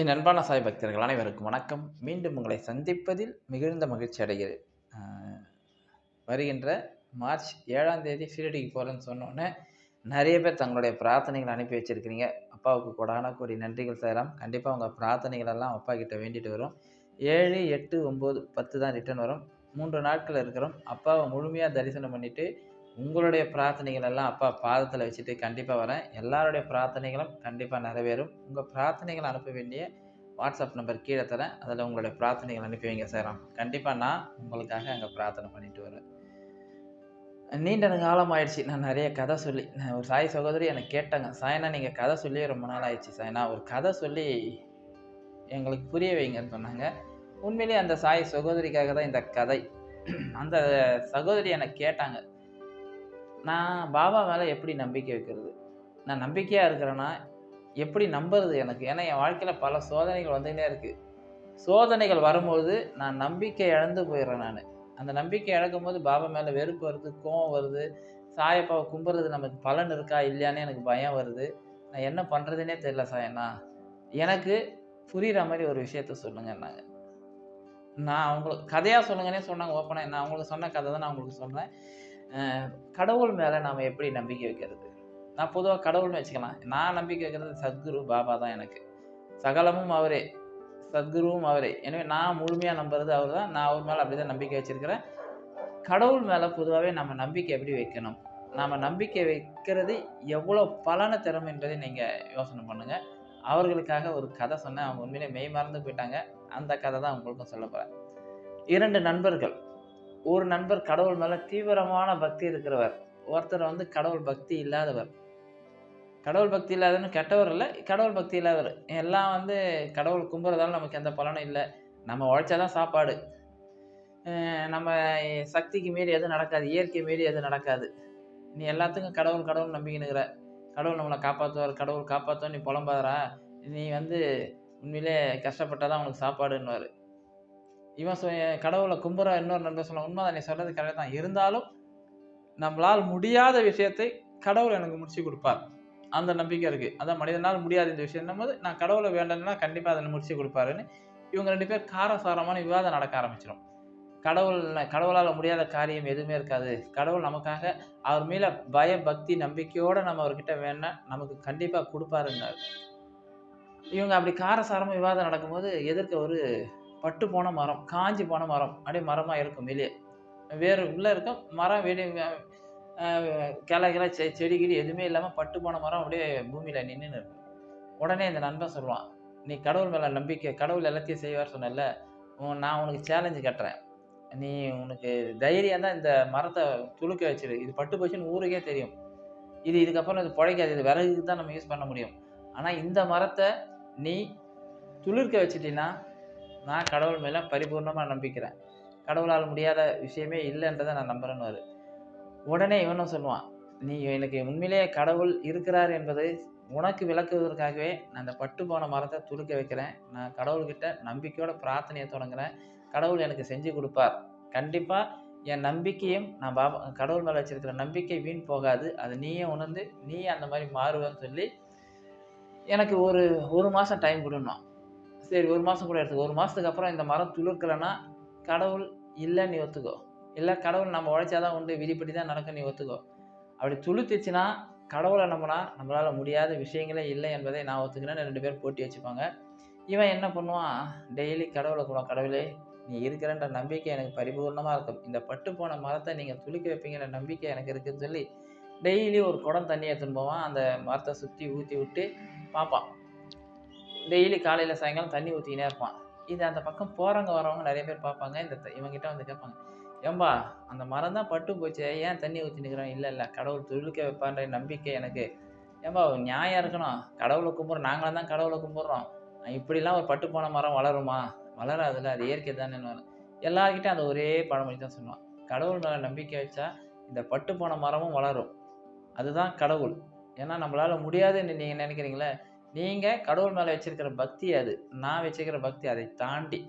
என் அன்பான சாய் பக்தர்கள் அனைவருக்கும் வணக்கம். மீண்டும் உங்களை சந்திப்பதில் மிகுந்த மகிழ்ச்சி அடைகிறேன். வருகின்ற மார்ச் ஏழாம் தேதி ஷீரடிக்கு போகிறேன்னு சொன்னோன்னே நிறைய பேர் தங்களுடைய பிரார்த்தனைகள் அனுப்பி வச்சுருக்கிறீங்க. அப்பாவுக்கு கொடான கூடி நன்றிகள் செய்யலாம் கண்டிப்பாக உங்கள் பிரார்த்தனைகள் எல்லாம் அப்பா கிட்ட வேண்டிட்டு வரும். ஏழு எட்டு ஒம்பது பத்து தான் ரிட்டர்ன் வரும். மூன்று நாட்கள் இருக்கிறோம். அப்பாவை முழுமையாக தரிசனம் பண்ணிவிட்டு உங்களுடைய பிரார்த்தனைகள் எல்லாம் அப்பா பாதத்தில் வச்சுட்டு கண்டிப்பாக வரேன். எல்லாருடைய பிரார்த்தனைகளும் கண்டிப்பாக நிறைவேறும். உங்கள் பிரார்த்தனைகள் அனுப்ப வேண்டிய வாட்ஸ்அப் நம்பர் கீழே தரேன். அதில் உங்களுடைய பிரார்த்தனைகள் அனுப்பி வைங்க சேரம் கண்டிப்பாக நான் உங்களுக்காக அங்கே பிரார்த்தனை பண்ணிட்டு வருவேன் நீண்ட காலம் ஆயிடுச்சு. நான் நிறைய கதை சொல்லி நான் ஒரு சாய் சகோதரி எனக்கு கேட்டாங்க சாயனா நீங்கள் கதை சொல்லி ரொம்ப நாள் ஆயிடுச்சு சாயனா. ஒரு கதை சொல்லி எங்களுக்கு புரிய வைங்கன்னு சொன்னாங்க. உண்மையிலேயே அந்த சாய் சகோதரிக்காக தான் இந்த கதை அந்த சகோதரி எனக்கு கேட்டாங்க. நான் பாபா மேலே எப்படி நம்பிக்கை வைக்கிறது? நான் நம்பிக்கையாக இருக்கிறேன்னா எப்படி நம்புறது எனக்கு? ஏன்னா என் வாழ்க்கையில் பல சோதனைகள் வந்துக்கிட்டே இருக்குது சோதனைகள் வரும்போது நான் நம்பிக்கை இழந்து போயிடுறேன் நான். அந்த நம்பிக்கை இழக்கும் போது பாபா மேலே வெறுப்பு வருது கோவம் வருது. சாயப்பாவை கும்பிட்றது நமக்கு பலன் இருக்கா இல்லையான்னு எனக்கு பயம் வருது. நான் என்ன பண்ணுறதுனே தெரியல சாயண்ணா எனக்கு புரிகிற மாதிரி ஒரு விஷயத்த சொல்லுங்கன்னாங்க நான் அவங்களுக்கு கதையாக சொல்லுங்கன்னே சொன்னாங்க ஓப்பனாக நான் அவங்களுக்கு சொன்ன கதை தான் நான் உங்களுக்கு சொல்கிறேன் கடவுள் மேலே நாம் எப்படி நம்பிக்கை வைக்கிறது? நான் பொதுவாக கடவுள்னு வச்சுக்கலாம். நான் நம்பிக்கை வைக்கிறது சத்குரு பாபா தான் எனக்கு. சகலமும் அவரே. சத்குருவும் அவரே. எனவே நான் முழுமையாக நம்புறது அவர் தான். நான் அவர் மேலே அப்படி தான் நம்பிக்கை வச்சுருக்கிறேன். கடவுள் மேலே பொதுவாகவே நம்ம நம்பிக்கை எப்படி வைக்கணும்? நாம் நம்பிக்கை வைக்கிறது எவ்வளோ பலனை தரும் என்பதை நீங்கள் யோசனை பண்ணுங்கள் அவர்களுக்காக ஒரு கதை சொன்னேன். அவங்க உண்மையிலே மெய் மறந்து போயிட்டாங்க. அந்த கதை தான் உங்களுக்கும் சொல்ல போகிறேன் இரண்டு நண்பர்கள். ஒரு நண்பர் கடவுள் மேலே தீவிரமான பக்தி இருக்கிறவர். ஒருத்தர் வந்து கடவுள் பக்தி இல்லாதவர். கடவுள் பக்தி இல்லாதன்னு கெட்டவர் இல்லை கடவுள் பக்தி இல்லாதவர். எல்லாம் வந்து கடவுள் கும்புறதால நமக்கு எந்த பலனும் இல்லை. நம்ம உழைச்சாதான் சாப்பாடு. நம்ம சக்திக்கு மீறி எதுவும் நடக்காது இயற்கை மீறி எதுவும் நடக்காது. நீ எல்லாத்துக்கும் கடவுள் கடவுள் நம்பிக்கினுக்கிற கடவுள் நம்மளை காப்பாற்றுவார் கடவுள் காப்பாற்றுவோம் நீ புலம்பாதரா நீ வந்து உண்மையிலே கஷ்டப்பட்டாதான் உனக்கு சாப்பாடுன்னுவார். இவன் சொ கடவுளை கும்புற இன்னொரு நண்பர் சொன்ன உண்மை நீ சொல்றது கரெக்ட் தான். இருந்தாலும் நம்மளால் முடியாத விஷயத்தை கடவுள் எனக்கு முடிச்சு கொடுப்பார். அந்த நம்பிக்கை இருக்குது அதான் மனிதனால் முடியாத இந்த விஷயம். போது நான் கடவுளை வேண்டேன்னா கண்டிப்பாக அதை முடிச்சு கொடுப்பாருன்னு இவங்க ரெண்டு பேர் காரசாரமான விவாதம் நடக்க ஆரம்பிச்சிடும் கடவுள் கடவுளால் முடியாத காரியம் எதுவுமே இருக்காது. கடவுள் நமக்காக அவர் மேலே பய பக்தி நம்பிக்கையோடு நம்ம அவர்கிட்ட வேணா நமக்கு கண்டிப்பாக கொடுப்பாருன்னாரு. இவங்க அப்படி காரசாரமாக விவாதம் நடக்கும்போது எதிர்க்க ஒரு பட்டு போன மரம் காஞ்சி போன மரம் அப்படியே மரமாக இருக்கும் வெளியே. வேறு உள்ளே இருக்கும் மரம் வெளியே கிளை கிளை செ செடி கிடி எதுவுமே இல்லாமல் பட்டு போன மரம் அப்படியே பூமியில் நின்றுன்னு இருக்கும். உடனே இந்த நண்பன் சொல்லுவான் நீ கடவுள் மேலே நம்பிக்கை கடவுள் எல்லாத்தையும் செய்வார் சொன்னல உன் நான் உனக்கு சேலஞ்சு கட்டுறேன். நீ உனக்கு தைரியம் தான் இந்த மரத்தை துளுக்க வச்சிரு. இது பட்டு போச்சுன்னு ஊருக்கே தெரியும். இது இதுக்கப்புறம் இது பிழைக்காது. இது விறகுக்கு தான் நம்ம யூஸ் பண்ண முடியும். ஆனால் இந்த மரத்தை நீ துளிர்க்க வச்சிட்டின்னா நான் கடவுள் மேலே பரிபூர்ணமாக நம்பிக்கிறேன். கடவுளால் முடியாத விஷயமே இல்லைன்றதை நான் நம்புறேன்னு உடனே இவனும் சொல்லுவான் நீ எனக்கு உண்மையிலேயே கடவுள் இருக்கிறார் என்பதை உனக்கு விளக்குவதற்காகவே நான் அந்த பட்டு போன மரத்தை துளுக்க வைக்கிறேன். நான் கடவுள்கிட்ட நம்பிக்கையோட பிரார்த்தனையை தொடங்குறேன். கடவுள் எனக்கு செஞ்சு கொடுப்பார். கண்டிப்பாக என் நம்பிக்கையும் நான் பாபா கடவுள் மேலே வச்சிருக்கிற நம்பிக்கை வீண் போகாது. அது நீயே உணர்ந்து நீயே அந்த மாதிரி மாறுவேன்னு சொல்லி எனக்கு ஒரு ஒரு மாதம் டைம் கொடுணும் சரி ஒரு மாதம் கூட எடுத்துக்கோ. ஒரு மாதத்துக்கு அப்புறம் இந்த மரம் துளிர்க்கலைன்னா கடவுள் இல்லை நீ ஒத்துக்கோ. இல்லை கடவுள் நம்ம உழைச்சாதான் உண்டு விதிப்படி தான் நடக்கும் நீ ஒத்துக்கோ. அப்படி துளுத்துச்சுன்னா கடவுளை நம்பினா நம்மளால் முடியாத விஷயங்களே இல்லை என்பதை நான் ஒத்துக்கிறேன்னு ரெண்டு பேர் போட்டி வச்சுப்பாங்க. இவன் என்ன பண்ணுவான்? டெய்லி கடவுளை கூட கடவுளே நீ இருக்கிறன்ற நம்பிக்கை எனக்கு பரிபூர்ணமாக இருக்கும். இந்த பட்டு போன மரத்தை நீங்கள் துளிக்க வைப்பீங்கிற நம்பிக்கை எனக்கு இருக்குதுன்னு சொல்லி டெய்லி ஒரு குடம் தண்ணி எடுத்துன்னு போவான். அந்த மரத்தை சுற்றி ஊற்றி விட்டு பார்ப்பான். டெய்லி காலையில் சாயங்காலம் தண்ணி ஊற்றிக்கினே இருப்பான். இது அந்த பக்கம் போகிறவங்க வரவங்க நிறைய பேர் பார்ப்பாங்க. இந்த இவங்ககிட்ட இவங்கிட்ட வந்து கேட்பாங்க ஏம்பா அந்த மரம் தான் பட்டு போச்சு. ஏன் தண்ணி ஊற்றி நிற்கிறான் இல்லை இல்லை கடவுள் துளுக்க வைப்பான்ற நம்பிக்கை எனக்கு. ஏம்பா நியாயம் இருக்கணும். கடவுளை கும்பிட்றோம் நாங்களும் தான் கடவுளை கும்பிட்றோம். இப்படிலாம் ஒரு பட்டு போன மரம் வளருமா? வளராதுல அது இயற்கை தானே எல்லார்கிட்டையும் அந்த ஒரே பழமொழி தான் சொல்லுவான். கடவுள் மேலே நம்பிக்கை வச்சா இந்த பட்டு போன மரமும் வளரும். அதுதான் கடவுள். ஏன்னா நம்மளால் முடியாதுன்னு நீங்கள் நினைக்கிறீங்களே நீங்கள் கடவுள் மேலே வச்சிருக்கிற பக்தி அது. நான் வச்சிருக்கிற பக்தி அதை தாண்டி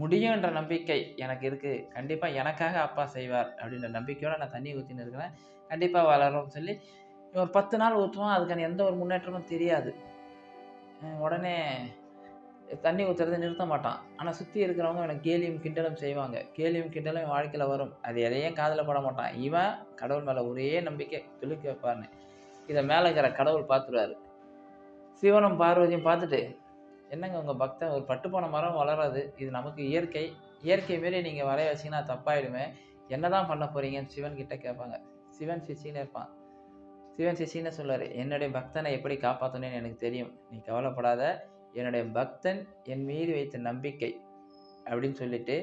முடியுன்ற நம்பிக்கை எனக்கு இருக்குது கண்டிப்பாக எனக்காக அப்பா செய்வார் அப்படின்ற நம்பிக்கையோடு நான் தண்ணி ஊற்றின்னு இருக்கிறேன். கண்டிப்பாக வளரும்னு சொல்லி ஒரு பத்து நாள் ஊற்றுவோம் அதுக்கான எந்த ஒரு முன்னேற்றமும் தெரியாது. உடனே தண்ணி ஊற்றுறதை நிறுத்த மாட்டான். ஆனால் சுற்றி இருக்கிறவங்க எனக்கு கேலியும் கிண்டலும் செய்வாங்க. கேலியும் கிண்டலும் வாழ்க்கையில் வரும். அது எதையும் காதில் பட மாட்டான். இவன் கடவுள் மேலே ஒரே நம்பிக்கை துளுக்கி வைப்பார்னு இதை மேலே இருக்கிற கடவுள் பார்த்துருவாரு சிவனும் பார்வதியும் பார்த்துட்டு என்னங்க உங்கள் பக்தன்? ஒரு பட்டுப்போன மரம் வளராது. இது நமக்கு இயற்கை. இயற்கை மாரி நீங்கள் வரைய வச்சிங்கன்னா தப்பாயிடுமே. என்ன தான் பண்ண போகிறீங்கன்னு சிவன் கிட்டே கேட்பாங்க. சிவன் சிச்சின்னு இருப்பான். சிவன் சிச்சின்னு சொல்லுவார் என்னுடைய பக்தனை எப்படி காப்பாற்றணும்னு எனக்கு தெரியும். நீ கவலைப்படாத. என்னுடைய பக்தன் என் மீது வைத்த நம்பிக்கை. அப்படின்னு சொல்லிட்டு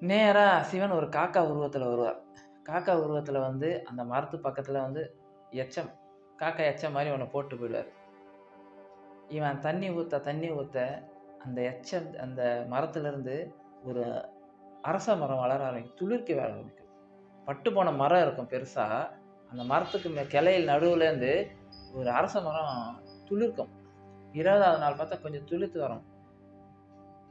நேராக சிவன் ஒரு காக்கா உருவத்தில் வருவார். காக்கா உருவத்தில் வந்து அந்த மரத்து பக்கத்தில் வந்து எச்சம் காக்கா எச்சம் மாதிரி ஒன்று போட்டு போயிடுவார். இவன் தண்ணி ஊற்ற தண்ணி ஊற்ற அந்த எச்சம் அந்த மரத்துலேருந்து ஒரு அரச மரம் வளர ஆரம்பிக்கும் துளிர்க்க வர ஆரம்பிக்கும் பட்டு போன மரம் இருக்கும் பெருசாக அந்த மரத்துக்கு மே கிளையில் நடுவுலேருந்து ஒரு அரச மரம் துளிர்க்கும். இருபதாவது நாள் பார்த்தா கொஞ்சம் துளிர்த்து வரும்.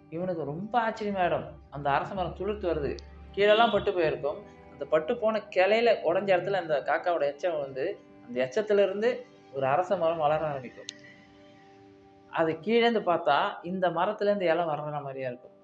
இவனுக்கு ரொம்ப ஆச்சரியமாயிடும். அந்த அரச மரம் துளிர்த்து வருது. கீழெல்லாம் பட்டு போயிருக்கும். அந்த பட்டு போன கிளையில உடஞ்ச இடத்துல அந்த காக்காவோட எச்சம் வந்து அந்த எச்சத்துலேருந்து ஒரு அரச மரம் வளர ஆரம்பிக்கும். அது கீழேந்து பார்த்தா இந்த மரத்துலேருந்து இலை வர்ற மாதிரியா இருக்கும்.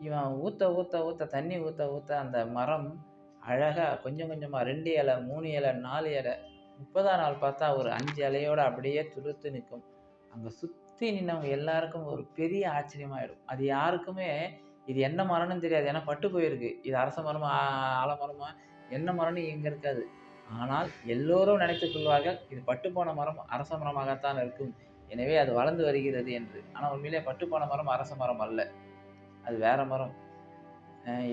இவன் ஊற்ற ஊற்ற ஊற்ற தண்ணி ஊற்ற ஊற்ற அந்த மரம் அழகாக கொஞ்சம் கொஞ்சமாக ரெண்டு இலை மூணு இலை நாலு இலை முப்பதாம் நாள் பார்த்தா ஒரு அஞ்சு இலையோடு அப்படியே துளுத்து நிற்கும். அங்கே சுற்றி நின்னவங்க எல்லாருக்கும் ஒரு பெரிய ஆச்சரியமாயிடும். அது யாருக்குமே இது என்ன மரம்னு தெரியாது. ஏன்னா பட்டு போயிருக்கு. இது அரச மரமா ஆ- ஆலமரமா என்ன மரம்னு இங்கே இருக்காது. ஆனால் எல்லோரும் நினைத்துக் கொள்வார்கள் இது பட்டு போன மரம் அரச மரமாகத்தான் இருக்கும். எனவே அது வளர்ந்து வருகிறது என்று. ஆனால் உண்மையிலே பட்டுப்பான போன மரம் அரச மரம் அல்ல. அது வேற மரம்.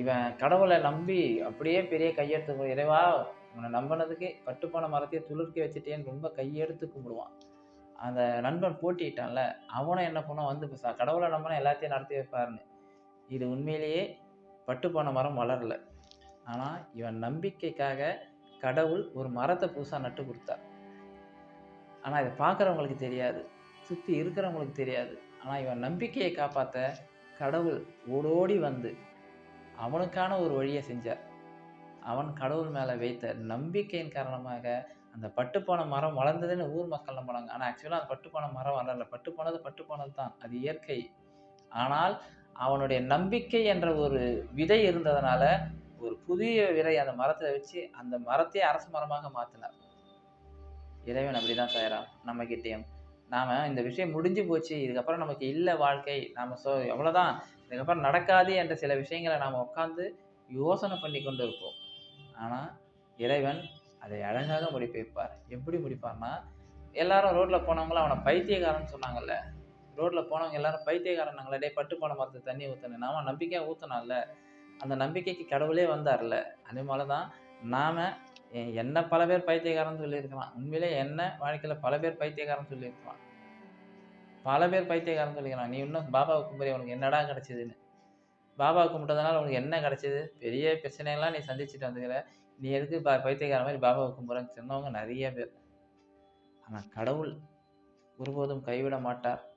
இவன் கடவுளை நம்பி அப்படியே பெரிய கையெடுத்து இறைவா உன்னை நம்பினதுக்கு பட்டுப்பான மரத்தையே துளிர்க்க வச்சுட்டேன்னு ரொம்ப கையெடுத்து கும்பிடுவான். அந்த நண்பன் போட்டிட்டான்ல அவனும் என்ன பண்ணுவான்? வந்து கடவுளை நம்பினா எல்லாத்தையும் நடத்தி வைப்பாருன்னு. இது உண்மையிலேயே பட்டுப்பான மரம் வளரல. ஆனால் இவன் நம்பிக்கைக்காக கடவுள் ஒரு மரத்தை புதுசாக நட்டு கொடுத்தார். ஆனால் இதை பார்க்குறவங்களுக்கு தெரியாது. சுற்றி இருக்கிறவங்களுக்கு தெரியாது. ஆனால் இவன் நம்பிக்கையை காப்பாற்ற கடவுள் ஓடோடி வந்து அவனுக்கான ஒரு வழியை செஞ்சார். அவன் கடவுள் மேலே வைத்த நம்பிக்கையின் காரணமாக அந்த பட்டுப்போன மரம் வளர்ந்ததுன்னு ஊர் மக்கள் நம்பினாங்க. ஆனால் ஆக்சுவலாக அந்த பட்டுப்போன மரம் வளரல. பட்டுப்போனது பட்டுப்போனது தான் அது இயற்கை. ஆனால் அவனுடைய நம்பிக்கை என்ற ஒரு விதை இருந்ததுனால ஒரு புதிய விதை அந்த மரத்தில் வச்சு அந்த மரத்தையே அரசு மரமாக மாற்றினார் இறைவன் அப்படிதான் செய்கிறான் நம்ம கிட்டேயும். நாம் இந்த விஷயம் முடிஞ்சு போச்சு இதுக்கப்புறம் நமக்கு இல்லை வாழ்க்கை நாம் ஸோ எவ்வளோதான் இதுக்கப்புறம் நடக்காது என்ற சில விஷயங்களை நாம் உட்காந்து யோசனை பண்ணி கொண்டு இருப்போம். ஆனால் இறைவன் அதை அழகாக முடிப்பு வைப்பார். எப்படி முடிப்பார்னா எல்லாரும் ரோட்டில் போனவங்களும் அவனை பைத்தியக்காரன் சொன்னாங்கல்ல. ரோட்டில் போனவங்க எல்லாரும் பைத்தியக்காரனாங்களே டே பட்டு போன மரத்து தண்ணி ஊற்றணும் நாம் நம்பிக்கையாக ஊற்றினால அந்த நம்பிக்கைக்கு கடவுளே வந்தார்ல. அதே மாதிரி தான் நாம் என்ன பல பேர் பைத்தியக்காரன்னு சொல்லியிருக்கலாம். உண்மையிலே என்ன வாழ்க்கையில் பல பேர் பைத்தியக்காரன்னு சொல்லியிருக்கலாம். பல பேர் பைத்தியக்காரன் சொல்லிக்கலாம் நீ இன்னும் பாபாவை கும்பிடி உனக்கு என்னடா கிடச்சிதுன்னு. பாபா கும்பிட்டதுனால உனக்கு என்ன கிடச்சிது? பெரிய பிரச்சனையெல்லாம் நீ சந்திச்சுட்டு வந்துக்கிற நீ எதுக்கு பா பைத்தியக்கார மாதிரி பாபாவை கும்பிட்றன்னு சொன்னவங்க நிறைய பேர். ஆனால் கடவுள் ஒருபோதும் கைவிட மாட்டார்.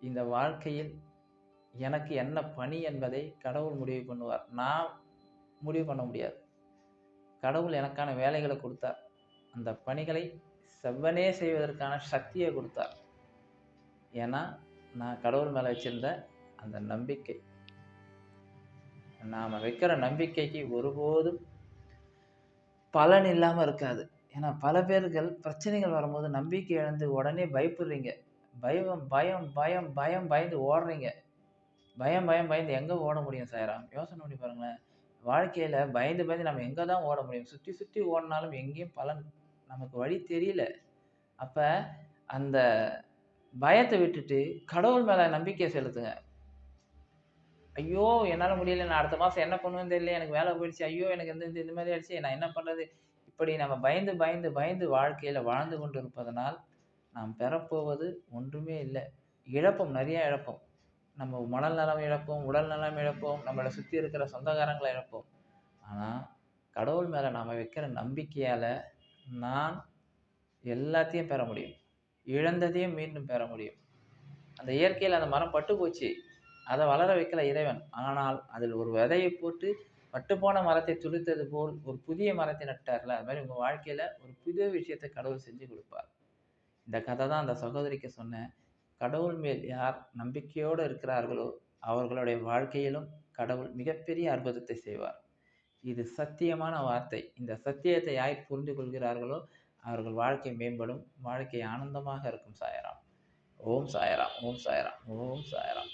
இந்த வாழ்க்கையில் எனக்கு என்ன பணி என்பதை கடவுள் முடிவு பண்ணுவார். நான் முடிவு பண்ண முடியாது. கடவுள் எனக்கான வேலைகளை கொடுத்தார். அந்த பணிகளை செவ்வனே செய்வதற்கான சக்தியை கொடுத்தார். ஏன்னா நான் கடவுள் மேலே வச்சிருந்த அந்த நம்பிக்கை. நாம் வைக்கிற நம்பிக்கைக்கு ஒருபோதும் பலன் இல்லாமல் இருக்காது. ஏன்னா பல பேர்கள் பிரச்சனைகள் வரும்போது நம்பிக்கை இழந்து உடனே பயப்படுறீங்க. பயம் பயம் பயம் பயம் பயந்து ஓடுறீங்க. பயம் பயம் பயந்து எங்கே ஓட முடியும் சாயராம்? யோசனை பண்ணி பாருங்களேன். வாழ்க்கையில் பயந்து பயந்து நம்ம எங்கே தான் ஓட முடியும்? சுற்றி சுற்றி ஓடினாலும் எங்கேயும் பலன் நமக்கு வழி தெரியல. அப்போ அந்த பயத்தை விட்டுட்டு கடவுள் மேலே நம்பிக்கையை செலுத்துங்க. ஐயோ என்னால் முடியல. நான் அடுத்த மாதம் என்ன பண்ணுவேன்னு தெரியல. எனக்கு வேலை போயிடுச்சு. ஐயோ எனக்கு இந்த இந்த- மாதிரி ஆயிடுச்சு. நான் என்ன பண்ணுறது இப்படி நம்ம பயந்து பயந்து பயந்து வாழ்க்கையில் வாழ்ந்து கொண்டு இருப்பதனால் நாம் பெறப்போவது ஒன்றுமே இல்லை. இழப்பம் நிறையா இழப்போம். நம்ம மனல் நலம் இழப்போம் உடல் நலம் இழப்போம் நம்மளை சுற்றி இருக்கிற சொந்தக்காரங்களை இழப்போம். ஆனால் கடவுள் மேலே நாம் வைக்கிற நம்பிக்கையால் நான் எல்லாத்தையும் பெற முடியும். இழந்ததையும் மீண்டும் பெற முடியும். அந்த இயற்கையில் அந்த மரம் பட்டு போச்சு. அதை வளர வைக்கல இறைவன். ஆனால் அதில் ஒரு விதையை போட்டு பட்டுப்போன மரத்தை துளித்தது போல் ஒரு புதிய மரத்தை நட்டார்ல? அது மாதிரி உங்கள் வாழ்க்கையில் ஒரு புதிய விஷயத்தை கடவுள் செஞ்சு கொடுப்பார். இந்த கதை தான் அந்த சகோதரிக்கு சொன்னேன். கடவுள் மேல் யார் நம்பிக்கையோடு இருக்கிறார்களோ அவர்களுடைய வாழ்க்கையிலும் கடவுள் மிகப்பெரிய அற்புதத்தை செய்வார். இது சத்தியமான வார்த்தை. இந்த சத்தியத்தை யார் புரிந்து கொள்கிறார்களோ அவர்கள் வாழ்க்கை மேம்படும் வாழ்க்கை ஆனந்தமாக இருக்கும் சாயராம். ஓம் சாயராம் ஓம் சாயராம் ஓம் சாயராம்.